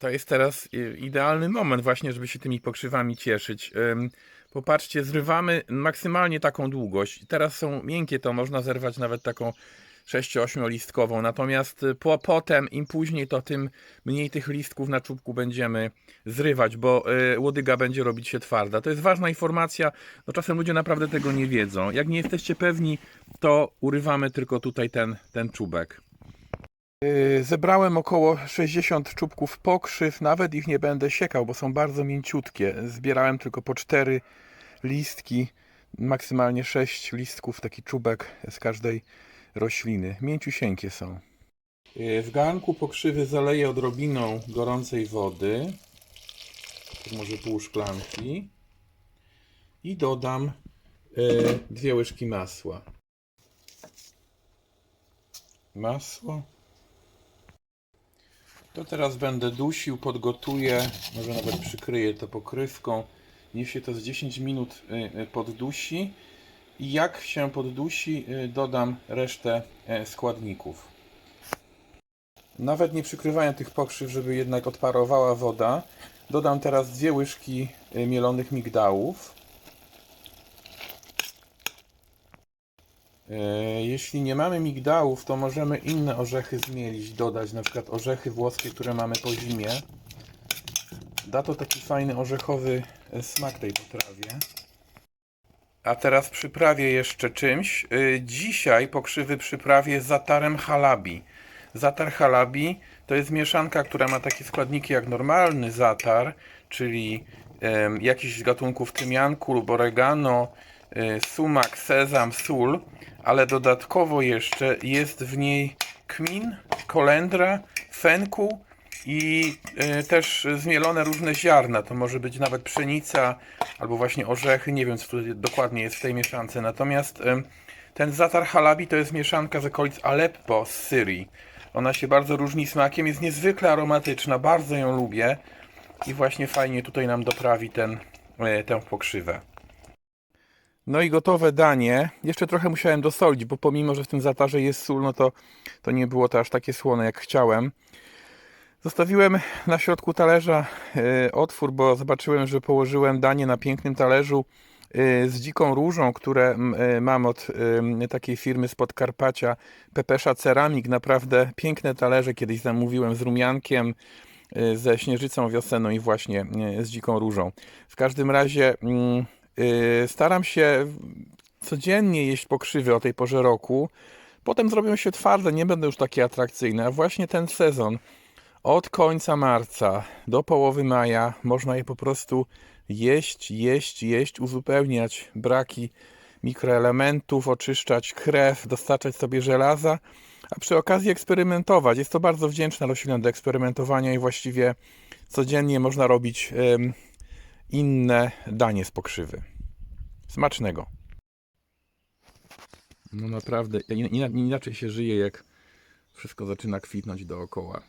To jest teraz y, idealny moment właśnie, żeby się tymi pokrzywami cieszyć. Popatrzcie, zrywamy maksymalnie taką długość. Teraz są miękkie, to można zerwać nawet taką 6-8 listkową. Natomiast y, po, potem, im później, to tym mniej tych listków na czubku będziemy zrywać, bo y, łodyga będzie robić się twarda. To jest ważna informacja, no czasem ludzie naprawdę tego nie wiedzą. Jak nie jesteście pewni, to urywamy tylko tutaj ten, ten czubek. Yy, Zebrałem około 60 czubków pokrzyw, nawet ich nie będę siekał, bo są bardzo mięciutkie. Zbierałem tylko po 4 listki, maksymalnie 6 listków, taki czubek z każdej rośliny. Mięciusieńkie są. Yy, W garnku pokrzywy zaleję odrobiną gorącej wody, może pół szklanki i dodam yy, dwie łyżki masła. Masło. To teraz będę dusił, podgotuję, może nawet przykryję to pokrywką. Niech się to z 10 minut y, y, poddusi i jak się poddusi, y, dodam resztę e, składników. Nawet nie przykrywając tych pokrzyw, żeby jednak odparowała woda, dodam teraz dwie łyżki mielonych migdałów. Jeśli nie mamy migdałów, to możemy inne orzechy zmielić, dodać, na przykład orzechy włoskie, które mamy po zimie. Da to taki fajny orzechowy e, smak tej potrawie. A teraz przyprawię jeszcze czymś. E, Dzisiaj pokrzywy przyprawię zatarem halabi. Zatar halabi to jest mieszanka, która ma takie składniki jak normalny zatar, czyli jakiś z gatunków tymianku lub oregano, e, sumak, sezam, sól, ale dodatkowo jeszcze jest w niej kmin, kolendra, fenku i e, też zmielone różne ziarna. To może być nawet pszenica albo właśnie orzechy, nie wiem co tutaj dokładnie jest w tej mieszance. Natomiast em, ten zatar halabi to jest mieszanka z okolic Aleppo z Syrii. Ona się bardzo różni smakiem, jest niezwykle aromatyczna, bardzo ją lubię i właśnie fajnie tutaj nam doprawi ten, e, tę pokrzywę. No i gotowe danie. Jeszcze trochę musiałem dosolić, bo pomimo, że w tym zatarze jest sól, no to, to nie było to aż takie słone jak chciałem. Zostawiłem na środku talerza e, otwór, bo zobaczyłem, że położyłem danie na pięknym talerzu e, z dziką różą, które e, mam od takiej firmy z Podkarpacia, Pepesza Ceramik. Naprawdę piękne talerze, kiedyś zamówiłem z rumiankiem, ze śnieżycą wiosenną i właśnie z dziką różą. W każdym razie mm, staram się codziennie jeść pokrzywy o tej porze roku. Potem zrobią się twarde, nie będą już takie atrakcyjne. A właśnie ten sezon, od końca marca do połowy maja, można je po prostu jeść, jeść, jeść, uzupełniać braki mikroelementów, oczyszczać krew, dostarczać sobie żelaza, a przy okazji eksperymentować. Jest to bardzo wdzięczna roślina do eksperymentowania i właściwie codziennie można robić inne danie z pokrzywy. Smacznego. No naprawdę, in- in- inaczej się żyje, jak wszystko zaczyna kwitnąć dookoła.